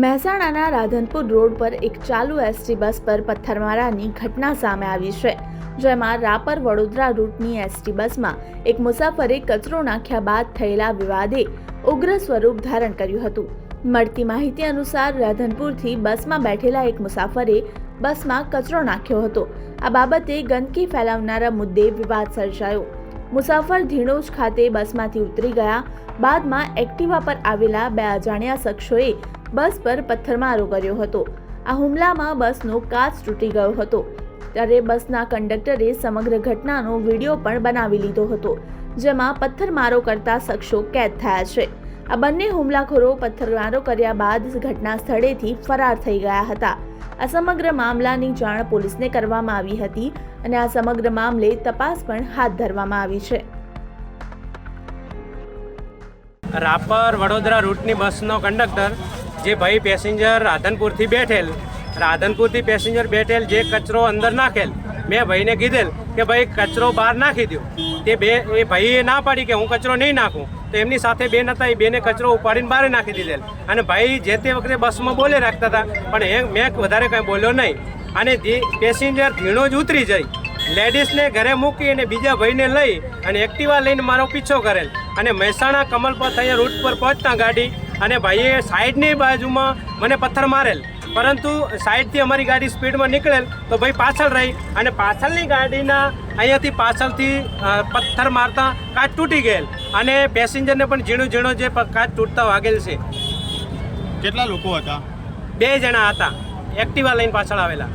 મહેસાણાના રાધનપુર રોડ પર એક ચાલુ એસટી બસ પર પથ્થરમારાની ઘટના સામે આવી છે, જેમાં રાપર વડોદરા રૂટની એસટી બસમાં એક મુસાફરે કચરો નાખ્યા બાદ થયેલા વિવાદે ઉગ્ર સ્વરૂપ ધારણ કર્યું હતું. મળતી માહિતી અનુસાર રાધનપુરથી બસમાં બેઠેલા એક મુસાફરે બસમાં કચરો નાખ્યો હતો. આ બાબતે ગંદકી ફેલાવનારા મુદ્દે વિવાદ સર્જાયો. મુસાફર ધીણોજ ખાતે બસમાંથી ઉતરી ગયા, બાદમાં એક્ટિવા પર આવેલા બે અજાણ્યા શખ્સોએ બસ પર પથ્થરમારો કર્યો હતો. આ હુમલામાં બસનો કાચ તૂટી ગયો હતો. ત્યારે બસના કંડક્ટરે સમગ્ર ઘટનાનો વીડિયો પણ બનાવી લીધો હતો, જેમાં પથ્થરમારો કરતા શખ્સો કેદ થયા છે. આ બંને હુમલાખોરો પથ્થરમારો કર્યા બાદ ઘટના સ્થળેથી ફરાર થઈ ગયા હતા. આ સમગ્ર મામલાની જાણ પોલીસને કરવામાં આવી હતી અને આ સમગ્ર મામલે તપાસ પણ હાથ ધરવામાં આવી છે. રાપર વડોદરા રૂટની બસનો કંડક્ટર જે ભાઈ પેસેન્જર રાધનપુરથી બેઠેલ, રાધનપુરથી પેસેન્જર બેઠેલ જે કચરો અંદર નાખેલ, મેં ભાઈને કીધેલ કે ભાઈ કચરો બહાર નાખી દો તે બે, એ ભાઈએ ના પાડી કે હું કચરો નહીં નાખું. તો એમની સાથે બેન હતા, એ બેને કચરો ઉપાડીને બહાર નાખી દીધેલ. અને ભાઈ જે તે વખતે બસમાં બોલે રાખતા હતા, પણ એ મેં વધારે કંઈ બોલ્યો નહીં. અને જે પેસેન્જર ધીણો જ ઉતરી જાય લેડીઝને ઘરે મૂકી અને બીજા ભાઈને લઈ અને એક્ટિવા લઈને મારો પીછો કરેલ. અને મહેસાણા કમલપથ અહીંયા રૂટ પર પહોંચતા ગાડી અને ભાઈએ સાઈડની બાજુમાં મને પથ્થર મારેલ. પરંતુ સાઈડથી અમારી ગાડી સ્પીડમાં નીકળેલ તો ભાઈ પાછળ રહી અને પાછળની ગાડીના અહીંયાથી પાછળથી પથ્થર મારતા કાચ તૂટી ગયેલ. અને પેસેન્જરને પણ ઝીણું ઝીણું જે કાચ તૂટતા વાગેલ છે. કેટલા લોકો હતા? બે જણા હતા. એક્ટિવા લઈને પાછળ આવેલા.